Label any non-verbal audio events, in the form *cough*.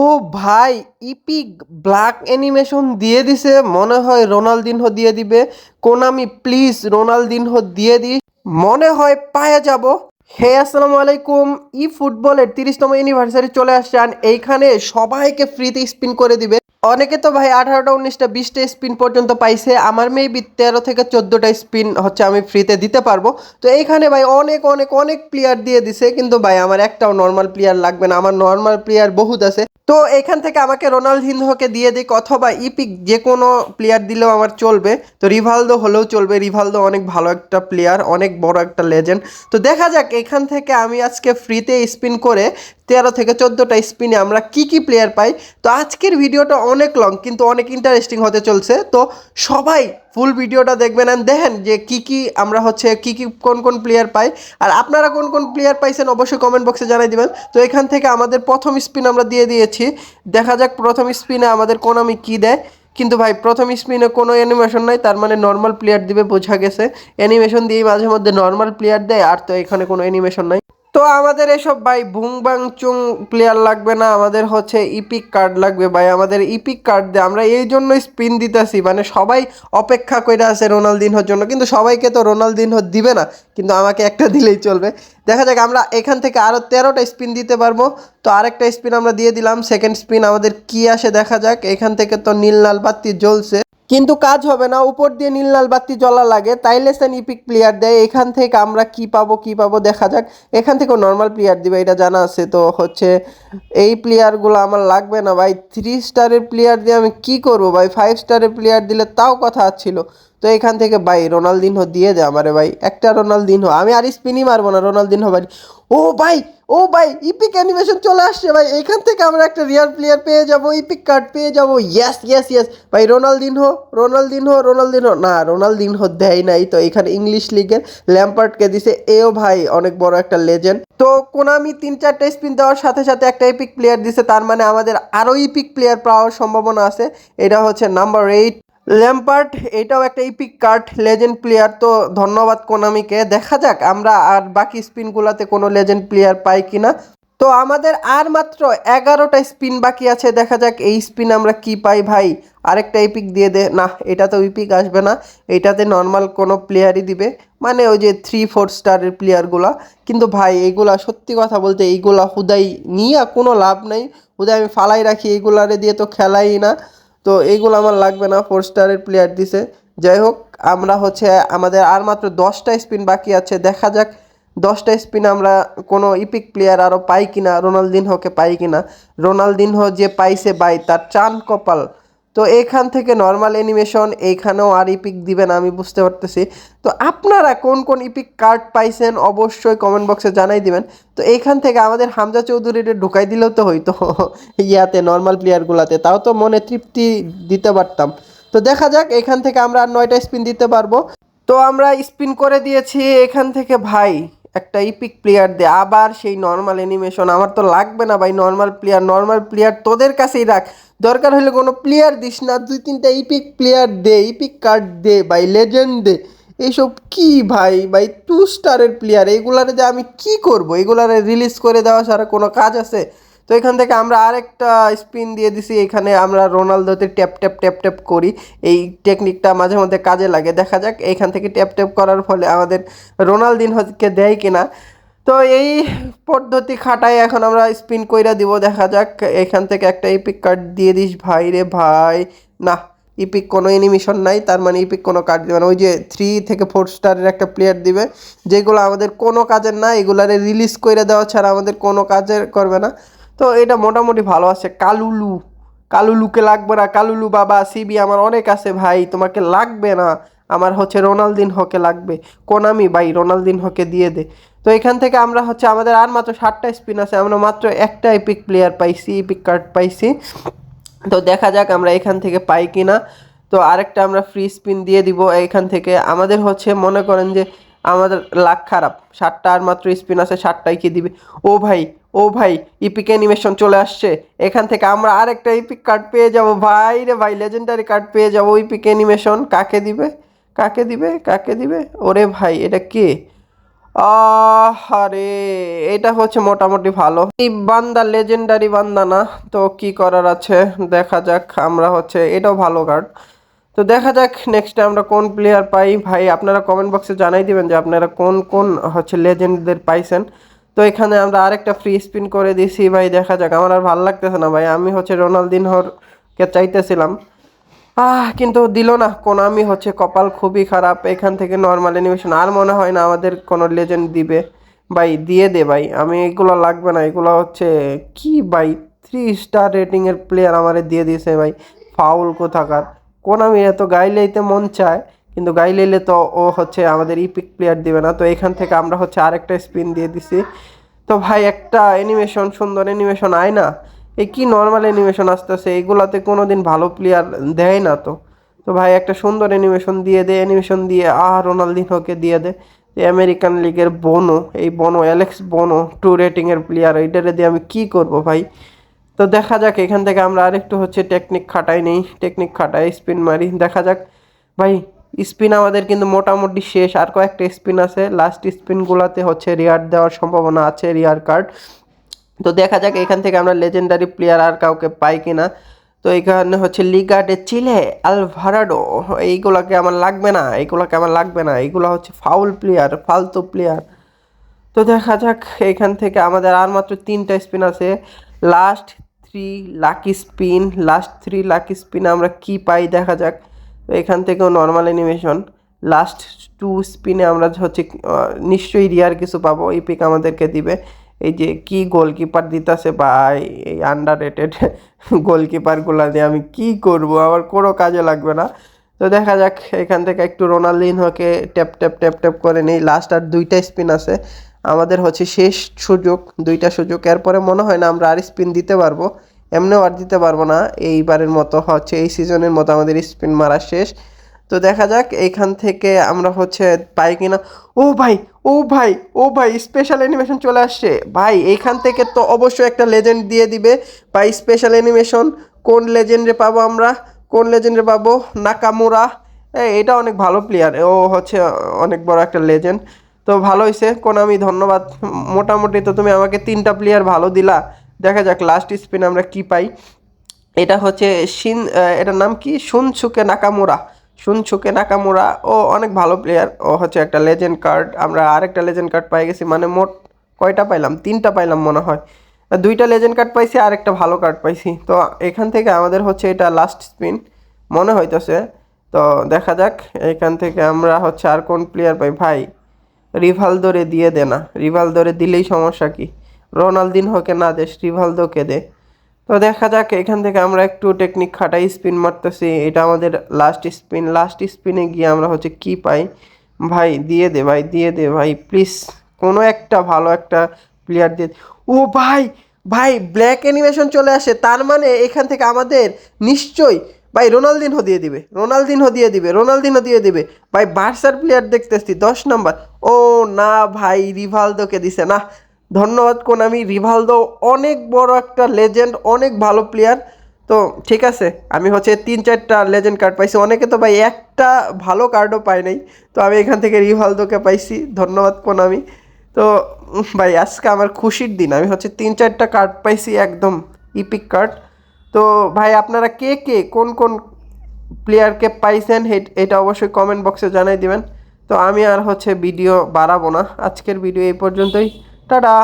ও ভাই epic black animation দিয়ে দিছে। মনে হয় রোনালদিনহো দিয়ে দিবে। কোনামি প্লিজ রোনালদিনহো দিয়ে দি। মনে হয় পায়ে যাব। হে, আসসালামু আলাইকুম। ই ফুটবলের তিরিশতম ইউনিভার্সারি চলে আসছে। আর এইখানে সবাইকে ফ্রিতে স্পিন করে দিবে। অনেকে তো ভাই আঠারোটা, উনিশটা, বিশটা স্পিন পর্যন্ত পাইছে। আমার মেবি তেরো থেকে চোদ্দোটা স্পিন হচ্ছে, আমি ফ্রিতে দিতে পারব। তো এইখানে ভাই অনেক অনেক অনেক প্লেয়ার দিয়ে দিছে, কিন্তু ভাই আমার একটাও নর্মাল প্লেয়ার লাগবে না। আমার নর্মাল প্লেয়ার বহুত আছে। তো এখান থেকে আমাকে রোনালদিনহোকে দিয়ে দিক, অথবা ইপিক যে কোনো প্লেয়ার দিলেও আমার চলবে। তো রিভালদো হলেও চলবে। রিভালদো অনেক ভালো একটা প্লেয়ার অনেক বড় একটা লেজেন্ড তো দেখা যাক, এখান থেকে আমি আজকে ফ্রিতে স্পিন করে তেরো থেকে চোদ্দোটা স্পিনে আমরা কি কি প্লেয়ার পাই। তো আজকের ভিডিওটা অনেক লং কিন্তু অনেক ইন্টারেস্টিং হতে চলছে। তো সবাই ফুল ভিডিওটা দেখবেন অ্যান্ড দেখেন যে কি কি আমরা হচ্ছে কি কি কোন কোন প্লেয়ার পাই। আর আপনারা কোন কোন প্লেয়ার পাইছেন অবশ্যই কমেন্ট বক্সে জানাই দিবেন। তো এখান থেকে আমাদের প্রথম স্পিন আমরা দিয়ে দিয়েছি। দেখা যাক প্রথম স্পিনে আমাদের কোন আমি কী দেয়। কিন্তু ভাই, প্রথম স্পিনে কোনো অ্যানিমেশন নাই, তার মানে নর্মাল প্লেয়ার দিবে বোঝা গেছে। অ্যানিমেশন দিয়ে মাঝে মধ্যে নর্মাল প্লেয়ার দেয়, আর তো এখানে কোনো অ্যানিমেশন নাই। তো আমাদের এসব ভাই ভুং বাং চুং প্লেয়ার লাগবে না, আমাদের হচ্ছে ইপিক কার্ড লাগবে ভাই, আমাদের ইপিক কার্ড দিয়ে আমরা এই জন্য স্পিন দিতেছি মানে সবাই অপেক্ষা করে আছে রোনালদিনহোর জন্য, কিন্তু সবাইকে তো রোনালদিনহো দিবে না, কিন্তু আমাকে একটা দিলেই চলবে। দেখা যাক, আমরা এখান থেকে আরও তেরোটা স্পিন দিতে পারব, তো আরেকটা স্পিন আমরা দিয়ে দিলাম সেকেন্ড স্পিন আমাদের কি আসে দেখা যাক, এখান থেকে তো নীল লাল বাতি জ্বলছে। কিন্তু কাজ হবে না, উপর দিয়ে নীল লাল বাতি জ্বলা লাগে তাইলে সেন ইপিক প্লেয়ার দেয়, এখান থেকে আমরা কি পাবো কি পাবো দেখা যাক। এখান থেকেও নর্মাল প্লেয়ার দিবে, এটা জানা আছে, তো হচ্ছে এই প্লেয়ারগুলো আমার লাগবে না। ভাই থ্রি স্টারের প্লেয়ার দিয়ে আমি কি করব? ভাই ফাইভ স্টারের প্লেয়ার দিলে তাও কথা ছিল। তো এখান থেকে, ভাই, রোনালদিনহো দিয়ে দে আমারে, ভাই। একটা রোনালদিনহো। আমি আর স্পিনই মারবো না, রোনালদিনহো ভাই ও ভাই ও, ভাই ইপিক অ্যানিমেশন চলে আসছে, ভাই। এখান থেকে আমরা একটা রিয়াল প্লেয়ার পেয়ে যাব ইপিক কার্ড পেয়ে যাব। ইয়াস ইয়েস ইয়েস ভাই, রোনালদিনহো রোনালদিনহো রোনালদিনহো। না, রোনালদিনহো দেয় নাই। তো এখানে ইংলিশ লিগের ল্যাম্পার্টকে দিছে। এও, ভাই, অনেক বড় একটা লেজেন্ড তো কোনামি তিন চারটা স্পিন দেওয়ার সাথে সাথে একটা ইপিক প্লেয়ার দিছে। তার মানে আমাদের আরও ইপিক প্লেয়ার পাওয়ার সম্ভাবনা আছে। এটা হচ্ছে নাম্বার এইট ল্যাম্পার্ট এটাও একটা ইপিক কার্ড লেজেন্ড প্লেয়ার তো ধন্যবাদ কোনামিকে। দেখা যাক, আমরা আর বাকি স্পিনগুলোতে কোনো লেজেন্ড প্লেয়ার পাই কিনা। তো আমাদের আর মাত্র এগারোটা স্পিন বাকি আছে, দেখা যাক এই স্পিন আমরা কি পাই ভাই। আরেকটা ইপিক দিয়ে দে। না, এটা তো ইপিক আসবে না। এটাতে নর্মাল কোনো প্লেয়ারই দিবে। মানে ওই যে থ্রি ফোর স্টারের প্লেয়ারগুলা কিন্তু ভাই এইগুলা সত্যি কথা বলতে এইগুলা হুদাই নিয়ে কোনো লাভ নাই। হুদাই আমি ফালাই রাখি এইগুলারে দিয়ে তো খেলাই না। তো এইগুলো আমার লাগবে না ফোর স্টারের প্লেয়ার দিছে। যাই হোক, আমরা হচ্ছে আমাদের আর মাত্র দশটা স্পিন বাকি আছে, দেখা যাক দশটা স্পিন আমরা কোনো ইপিক প্লেয়ার আরও পাই কিনা, রোনালদিনহোকে পাই কিনা। রোনালদিনহো যে পাইছে বাই তার চান কপাল। তো এখান থেকে নর্মাল অ্যানিমেশন এইখানেও আর ইপিক দিবেন আমি বুঝতে পারতেছি। তো আপনারা কোন কোন ইপিক কার্ড পাইছেন, অবশ্যই কমেন্ট বক্সে জানাই দিবেন। তো এইখান থেকে আমাদের হামজা চৌধুরীর ঢুকাই দিলেও তো হইতো, *laughs* ইয়াতে নর্মাল প্লেয়ারগুলোতে তাও তো মনে তৃপ্তি দিতে পারতাম। তো দেখা যাক এখান থেকে আমরা আর নয়টা স্পিন দিতে পারব। তো আমরা স্পিন করে দিয়েছি এখান থেকে ভাই। একটা ইপিক প্লেয়ার দে। আবার সেই নর্মাল অ্যানিমেশন আমার তো লাগবে না ভাই নর্মাল প্লেয়ার নর্মাল প্লেয়ার তোদের কাছেই রাখ। দরকার হলে কোনো প্লেয়ার দিস না, দুই তিনটা ইপিক প্লেয়ার দে ইপিক কার্ড দে, ভাই লেজেন্ড দে। এইসব কি ভাই? ভাই টু স্টারের প্লেয়ার এইগুলারে যে আমি কি করব? এগুলারে রিলিজ করে দেওয়া ছাড়া কোনো কাজ আছে? তো এখান থেকে আমরা আরেকটা স্পিন দিয়ে দিছি। এখানে আমরা রোনালদোতে ট্যাপ ট্যাপ ট্যাপ ট্যাপ করি। এই টেকনিকটা মাঝে মধ্যে কাজে লাগে। দেখা যাক এইখান থেকে ট্যাপ ট্যাপ করার ফলে আমাদের রোনালদিনহোকে দেয় কিনা। তো এই পদ্ধতি খাটাই এখন আমরা স্পিন কইরা দিব। দেখা যাক এখান থেকে একটা ইপিক কার্ড দিয়ে দিস। ভাই রে ভাই। না ইপিক কোনো অ্যানিমেশন নাই। তার মানে ইপিক কোনো কার্ড দেবে না। ওই যে থ্রি থেকে ফোর স্টারের একটা প্লেয়ার দিবে। যেগুলো আমাদের কোনো কাজের না, এগুলারে রিলিজ করে দেওয়া ছাড়া আমাদের কোনো কাজের করবে না। তো এটা মোটামুটি ভালো আছে। কালুলু, কালুলুকে লাগবে না। কালুলু বাবা, সিবি আমার অনেক আছে ভাই, তোমাকে লাগবে না। আমার হচ্ছে রোনালদিন হকে লাগবে। কোনামি ভাই, রোনালদিন হকে দিয়ে দে। তো এখান থেকে আমরা হচ্ছে আমাদের আর মাত্র ষাটটা স্পিন আছে। আমরা মাত্র একটা এপিক প্লেয়ার পাইছি এপিক কার্ড পাইছি। তো দেখা যাক আমরা এখান থেকে পাই কি না তো আরেকটা আমরা ফ্রি স্পিন দিয়ে দিব। এখান থেকে আমাদের হচ্ছে মনে করেন যে আমাদের লাখ খারাপ। ষাটটা আর মাত্র স্পিন আছে ষাটটাই কি দিবে? ও ভাই ও ভাই ইপিক অ্যানিমেশন চলে আসছে। এখান থেকে আমরা আরেকটা ইপিক কার্ড পেয়ে যাব। ভাই রে ভাই লেজেন্ডারি কার্ড পেয়ে যাব ইপিক অ্যানিমেশন কাকে দিবে? কাকে দিবে? কাকে দিবে? ওরে ভাই, এটা কে? আরে এটা হচ্ছে মোটামুটি ভালো। এই বান্দা লেজেন্ডারি বান্দা না। তো কি করার আছে? দেখা যাক, আমরা হচ্ছে, এটাও ভালো কার্ড তো দেখা যাক নেক্সট আমরা কোন প্লেয়ার পাই। ভাই, আপনারা কমেন্ট বক্সে জানাই দিবেন যে আপনারা কোন কোন হচ্ছে লেজেন্ডদের পাইছেন। তো এখানে আমরা আরেকটা ফ্রি স্পিন করে দিছি। ভাই, দেখা যাক। আমার আর ভালো লাগতেছে না ভাই। আমি হচ্ছে রোনালদিনহরকে চাইতেছিলাম। আহ, কিন্তু দিল না। কোনামি হচ্ছে কপাল খুবই খারাপ। এখান থেকে নর্মাল অ্যানিমেশন আর মনে হয় না আমাদের কোনো লেজেন্ড দিবে। ভাই, দিয়ে দে ভাই। আমি এগুলো লাগবে না। এগুলো হচ্ছে কি ভাই? থ্রি স্টার রেটিংয়ের প্লেয়ার আমারে দিয়ে দিয়েছে ভাই। ফাউল কোথাকার। কোনামি এত গাইলেইতে মন চায়, কিন্তু গাইলেইলে তো ও হচ্ছে আমাদের ইপিক প্লেয়ার দিবে না। তো এখান থেকে আমরা হচ্ছে আরেকটা স্পিন দিয়ে দিছি। তো ভাই, একটা অ্যানিমেশন সুন্দর অ্যানিমেশন আয় না? এই কি নর্মাল অ্যানিমেশন আসতেছে? এগুলাতে কোনো দিন ভালো প্লেয়ার দেয় না তো। তো ভাই, একটা সুন্দর অ্যানিমেশন দিয়ে দে অ্যানিমেশন দিয়ে, আহ, রোনালদিনোকে দিয়ে দে। আমেরিকান লিগের বনো এই বনো অ্যালেক্স বনো টু রেটিংয়ের প্লেয়ার এইটারে দিয়ে আমি কি করব ভাই? তো দেখা যাক, এখান থেকে আমরা আরেকটু হচ্ছে টেকনিক খাটাই নেই টেকনিক খাটাই স্পিন মারি, দেখা যাক। ভাই স্পিন আমাদের কিন্তু মোটামুটি শেষ, আর কয়েকটা স্পিন আছে। লাস্ট স্পিনগুলোতে হচ্ছে রিয়ার দেওয়ার সম্ভাবনা আছে রিয়ার কার্ড তো দেখা যাক, এখান থেকে আমরা লেজেন্ডারি প্লেয়ার আর কাউকে পাই কিনা। তো এখানে হচ্ছে লিগার্ডে চিলে আলভারাডো এইগুলোকে আমার লাগবে না, এইগুলোকে আমার লাগবে না। এইগুলো হচ্ছে ফাউল প্লেয়ার ফালতু প্লেয়ার তো দেখা যাক, এখান থেকে আমাদের আর মাত্র তিনটা স্পিন আছে। Last three lucky spin last three lucky spin আমরা কি পাই দেখা যাক। এখান থেকেও নর্মাল অ্যানিমেশন লাস্ট টু স্পিনে আমরা হচ্ছে নিশ্চয়ই রিয়ার কিছু পাবো, এই পিক আমাদেরকে দিবে। এই যে কি গোলকিপার দিতেছে ভাই, এই আন্ডার রেটেড গোলকিপারগুলো দিয়ে আমি কি করব, আমার কোনো কাজে লাগবে না। তো দেখা যাক, এখান থেকে একটু রোনালদিনহোকে ট্যাপ ট্যাপ ট্যাপ ট্যাপ করে নেই। লাস্ট আর দুইটা স্পিন আছে। আমাদের হচ্ছে শেষ সুযোগ, দুইটা সুযোগ। এরপরে মনে হয় না আমরা আর স্পিন দিতে পারব। এমনিও আর দিতে পারব না। এইবারের মতো হচ্ছে, এই সিজনের মতো আমাদের স্পিন মারা শেষ। তো দেখা যাক, এইখান থেকে আমরা হচ্ছে পাই কিনা। ও ভাই ও ভাই ও ভাই স্পেশাল অ্যানিমেশন চলে আসছে। ভাই, এইখান থেকে তো অবশ্যই একটা লেজেন্ড দিয়ে দিবে। ভাই স্পেশাল অ্যানিমেশন কোন লেজেন্ডে পাবো আমরা? কোন লেজেন্ডে পাবো? নাকামুরা। এটা অনেক ভালো প্লেয়ার ও হচ্ছে অনেক বড় একটা লেজেন্ড তো ভালো হয়েছে কোন আমি ধন্যবাদ। মোটামুটি তো তুমি আমাকে তিনটা প্লেয়ার ভালো দিলা। দেখা যাক লাস্ট স্পিন আমরা কি পাই। এটা হচ্ছে শিন এটার নাম কি? শুনছুকে নাকামুরা। শুনছুকে নাকামুরা। ও অনেক ভালো প্লেয়ার ও হচ্ছে একটা লেজেন্ড কার্ড আমরা আরেকটা লেজেন্ড কার্ড পাই গেছি। মানে মোট কয়টা পাইলাম? তিনটা পাইলাম মনে হয়। দুইটা লেজেন্ড কার্ড পাইছি আর একটা ভালো কার্ড পাইছি। তো এখান থেকে আমাদের হচ্ছে এটা লাস্ট স্পিন মনে হইতেছে। তো দেখা যাক, এখান থেকে আমরা হচ্ছে আর কোন প্লেয়ার পাই? ভাই রিভালদোরে দিয়ে দে না। রিভালদোরে দিলেই সমস্যা কি? রোনালদিনহোকে না দেশ রিভালদোকে দে। তো দেখা যাক, এখান থেকে আমরা একটু টেকনিক খাটাই, স্পিন মারতেছি। এটা আমাদের লাস্ট স্পিন লাস্ট স্পিনে গিয়ে আমরা হচ্ছে কি পাই? ভাই, দিয়ে দে ভাই, দিয়ে দে ভাই প্লিজ কোনো একটা ভালো একটা প্লেয়ার দিয়ে ও ভাই ভাই ব্ল্যাক অ্যানিমেশন চলে আসে। তার মানে এখান থেকে আমাদের নিশ্চয়ই ভাই, রোনালদিনহো দিয়ে দিবে, রোনালদিনহো দিয়ে দিবে, রোনালদিনহো দিয়ে দিবে। ভাই, বার্সার প্লেয়ার দেখতেছি, দশ নম্বর। ও না ভাই, রিভালদোকে দিছে। না ধন্যবাদ কোন আমি রিভালদো অনেক বড় একটা লেজেন্ড অনেক ভালো প্লেয়ার তো ঠিক আছে, আমি হচ্ছে তিন চারটা লেজেন্ড কার্ড পাইছি। অনেকে তো ভাই একটা ভালো কার্ডও পায় নাই। তো আমি এখান থেকে রিভালদোকে পাইছি। ধন্যবাদ কোন আমি তো ভাই, আজকে আমার খুশির দিন। আমি হচ্ছে তিন চারটা কার্ড পাইছি, একদম ইপিক কার্ড তো ভাই, আপনারা কে কে, কোন কোন প্লেয়ারকে পাইছেন এটা অবশ্যই কমেন্ট বক্সে জানাই দিবেন। তো আমি আর হচ্ছে ভিডিও বাড়াবো না। আজকের ভিডিও এই পর্যন্তই। টাটা!